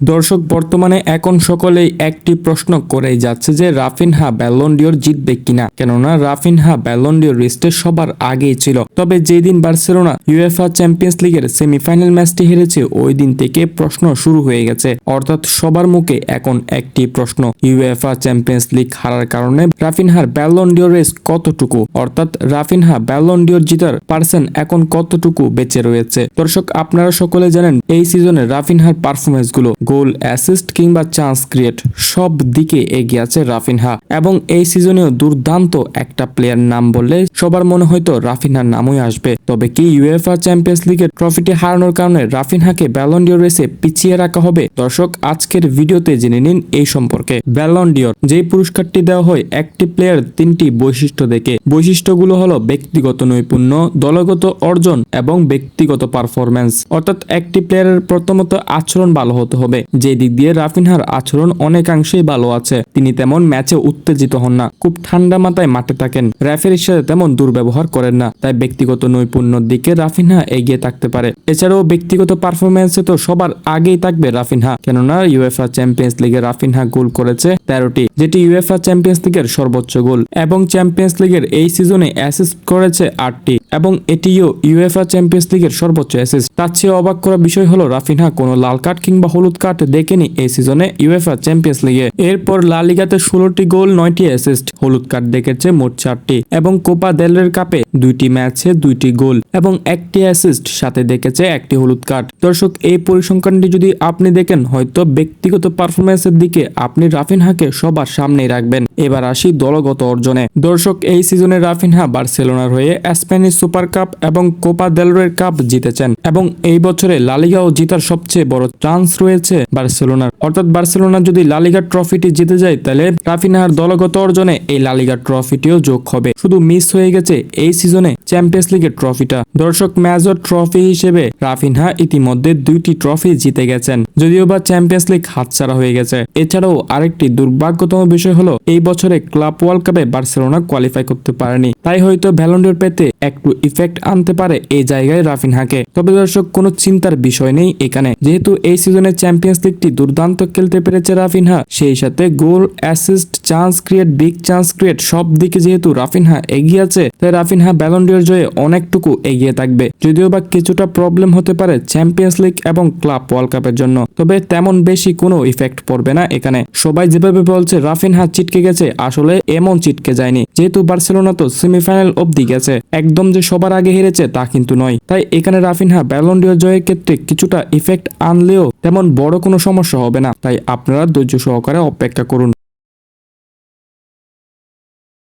দর্শক, বর্তমানে এখন সকলেই একটি প্রশ্ন করেই যাচ্ছে যে, রাফিনহা ব্যালন্ডিওর জিতবে কিনা? কেননা, রাফিনহা ব্যালন্ডিওর লিস্টে সবার আগেই ছিল। তবে যেদিন বার্সেলোনা ইউএফআ চ্যাম্পিয়ন্স লিগের সেমিফাইনাল ম্যাচটি হেরেছে, ওই দিন থেকে প্রশ্ন শুরু হয়ে গেছে। অর্থাৎ সবার মুখে এখন একটি প্রশ্ন ইউএফআ চ্যাম্পিয়ন্স লিগ হারার কারণে রাফিনহার ব্যালন্ডিওর রেস কতটুকু? অর্থাৎ রাফিনহা ব্যালন্ডিওর জিতার পার্সেন্ট এখন কতটুকু বেঁচে রয়েছে? দর্শক, আপনারা সকলে জানেন, এই সিজনে রাফিনহার পারফরমেন্স গুলো, অ্যাসিস্ট কিংবা চান্স ক্রিয়েট, সব দিকে এগিয়ে আছে রাফিনহা। এবং এই সিজনেও দুর্দান্ত একটা প্লেয়ার নাম বললে সবার মনে হয়তো রাফিনহার নামই আসবে। তবে কি ইউএফআ চ্যাম্পিয়ন্স লিগের ট্রফিটি হারানোর কারণে রাফিনহাকে ব্যালন্ডিওর রেসে পিছিয়ে রাখা হবে? দর্শক, আজকের ভিডিওতে জেনে নিন এই সম্পর্কে। ব্যালন্ডিওর যেই পুরস্কারটি দেওয়া হয়, একটি প্লেয়ার তিনটি বৈশিষ্ট্য দেখে। বৈশিষ্ট্যগুলো হলো ব্যক্তিগত নৈপুণ্য, দলগত অর্জন এবং ব্যক্তিগত পারফরম্যান্স অর্থাৎ একটি প্লেয়ারের প্রথমত আচরণ ভালো হতে হবে। যে দিক দিয়ে রাফিনহার আচরণ অনেকাংশেই ভালো আছে, তিনি তেমন ম্যাচে উত্তেজিত হন না। খুব ঠান্ডা মাথায় মাঠে থাকেন। রেফারির সাথে তেমন দুর্ব্যবহার করেন না, তাই ব্যক্তিগত নৈপুণ্যর দিকে রাফিনহা এগিয়ে থাকতে পারে। এছাড়াও ব্যক্তিগত পারফরমেন্সে তো সবার আগেই থাকবে রাফিনহা। কেননা ইউএফআ চ্যাম্পিয়ন্স লিগে রাফিনহা গোল করেছে তেরোটি, যেটি ইউএফআ চ্যাম্পিয়ন্স লিগের সর্বোচ্চ গোল এবং চ্যাম্পিয়ন্স লিগের এই সিজনে অ্যাসিস্ট করেছে আটটি এবং এটিও ইউএফআ চ্যাম্পিয়ন্স লিগের সর্বোচ্চ অ্যাসিস্ট তার চেয়ে অবাক করা বিষয় হলো, রাফিনহা কোনো লাল কার্ড কিংবা হলুদ কার্ড দেখেনি এই সিজনে ইউএফআ চ্যাম্পিয়ন্স লিগে এরপর লা লিগাতে ষোলোটি গোল, নয়টি অ্যাসিস্ট হলুদ কার্ড দেখেছে মোট চারটি। এবং কোপা দেলের কাপে দুইটি ম্যাচে দুইটি গোল এবং একটি অ্যাসিস্ট সাথে দেখেছে একটি হলুদ কার্ড। দর্শক, এই পরিসংখ্যানটি যদি আপনি দেখেন, হয়তো ব্যক্তিগত পারফরমেন্সের দিকে আপনি রাফিনহাকে সবার সামনেই রাখবেন। এবার আসি দলগত অর্জনে। দর্শক, এই সিজনে রাফিনহা বার্সেলোনার হয়ে স্প্যানিশ সুপার কাপ এবং কোপা দেলরের কাপ জিতেছেন। এবং এই বছরে লালিগাও জিতার সবচেয়ে বড় চান্স রয়েছে বার্সেলোনার। অর্থাৎ বার্সেলোনা যদি লালিগা ট্রফিটি জিতে যায়, তাহলে রাফিনহার দলগত অর্জনে এই লালিগা ট্রফিটিও যোগ হবে। শুধু মিস হয়ে গেছে এই সিজনে চ্যাম্পিয়ন্স লিগের ট্রফিটা। দর্শক ম্যাজর ট্রফি হিসেবে রাফিনহা ইতিমধ্যে দুইটি ট্রফি জিতে গেছেন, যদিও বা চ্যাম্পিয়ন্স লিগ হাতছাড়া হয়ে গেছে। এছাড়াও আরেকটি দুর্ভাগ্যতম বিষয় হলো, এই বছরে ক্লাব ওয়ার্ল্ড কাপে বার্সেলোনা কোয়ালিফাই করতে পারেনি। তাই হয়তো ভ্যালন্ডিওর পেতে একটু ইফেক্ট আনতে পারে এই জায়গায় রাফিনহাকে। তবে দর্শক, কোনো চিন্তার বিষয় নেই এখানে। যেহেতু এই সিজনে চ্যাম্পিয়ন্স লিগটি দুর্দান্ত খেলতে পেরেছে রাফিনহা। সেই সাথে goal assist chance create big chance create সব দিকে যেহেতু রাফিনহা এগিয়ে আছে তাই রাফিনহা ব্যালন্ডিওর জয়ে অনেকটুকু এগিয়ে থাকবে, যদিও বা কিছুটা প্রবলেম হতে পারে চ্যাম্পিয়ন্স লিগ এবং ক্লাব ওয়ার্ল্ড কাপের জন্য। তবে তেমন বেশি কোনো ইফেক্ট পড়বে না এখানে। সবাই যেভাবে বলছে রাফিনহা চিটকে গেছে, আসলে এমন চিটকে যায়নি। যেহেতু বার্সেলোনা তো সেমিফাইনাল অবধি গেছে, একদম যে সবার আগে হেরেছে তা কিন্তু নয়। তাই এখানে রাফিনহা ব্যালন্ডিওর জয়ের ক্ষেত্রে কিছুটা ইফেক্ট আনলেও তেমন বড় কোনো সমস্যা হবে না। তাই আপনারা ধৈর্য সহকারে অপেক্ষা করুন।